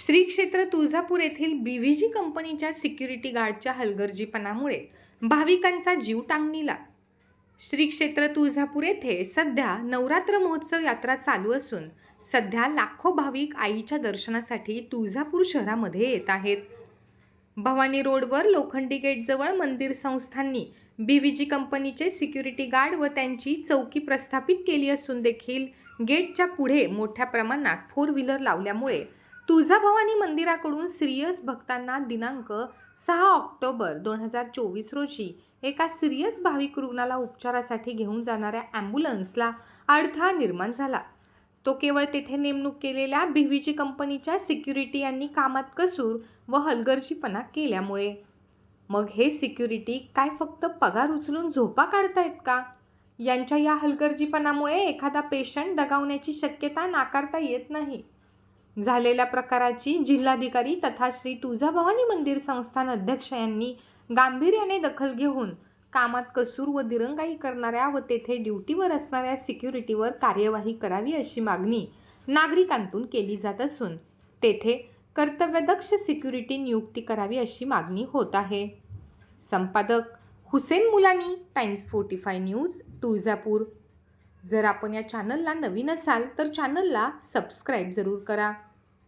श्री क्षेत्र तुळजापूर येथील बीव्हीजी कंपनीच्या सिक्युरिटी गार्डच्या हलगर्जीपणामुळे भाविकांचा जीव टांगणीला. श्री क्षेत्र तुळजापूर येथे सध्या नवरात्र महोत्सव यात्रा चालू असून सध्या लाखो भाविक आईच्या दर्शनासाठी तुळजापूर शहरामध्ये येत आहेत. भवानी रोडवर लोखंडी गेटजवळ मंदिर संस्थांनी बीव्हीजी कंपनीचे सिक्युरिटी गार्ड व त्यांची चौकी प्रस्थापित केली असून देखील गेटच्या पुढे मोठ्या प्रमाणात फोर व्हीलर लावल्यामुळे तुळजाभवानी मंदिराकडून सिरियस भक्तांना दिनांक सहा ऑक्टोबर दोन हजार चोवीस रोजी एका सिरियस भाविक रुग्णाला उपचारासाठी घेऊन जाणाऱ्या ॲम्ब्युलन्सला अडथळा निर्माण झाला. तो केवळ तेथे नेमणूक केलेल्या बीव्हीजी कंपनीच्या सिक्युरिटी यांनी कामात कसूर व हलगर्जीपणा केल्यामुळे. मग हे सिक्युरिटी काय फक्त पगार उचलून झोपा काढतायत का? यांच्या या हलगर्जीपणामुळे एखादा पेशंट दगावण्याची शक्यता नाकारता येत नाही. झालेल्या प्रकाराची जिल्हाधिकारी तथा श्री तुळजाभवानी मंदिर संस्थान अध्यक्ष यांनी गांभीर्याने दखल घेऊन कामात कसूर व दिरंगाई करणाऱ्या व तेथे ड्युटीवर असणाऱ्या सिक्युरिटीवर कार्यवाही करावी अशी मागणी नागरिकांतून केली जात असून तेथे कर्तव्यदक्ष सिक्युरिटी नियुक्ती करावी अशी मागणी होत आहे. संपादक Hussain Mulani times forty five news Tuljapur. जर आपण या चॅनलला नवीन असाल तर चॅनलला सबस्क्राईब जरूर करा.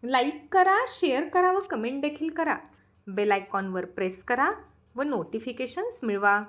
लाईक करा शेअर करा व कमेंट देखील करा. बेल आयकॉनवर प्रेस करा व नोटिफिकेशन्स मिळवा.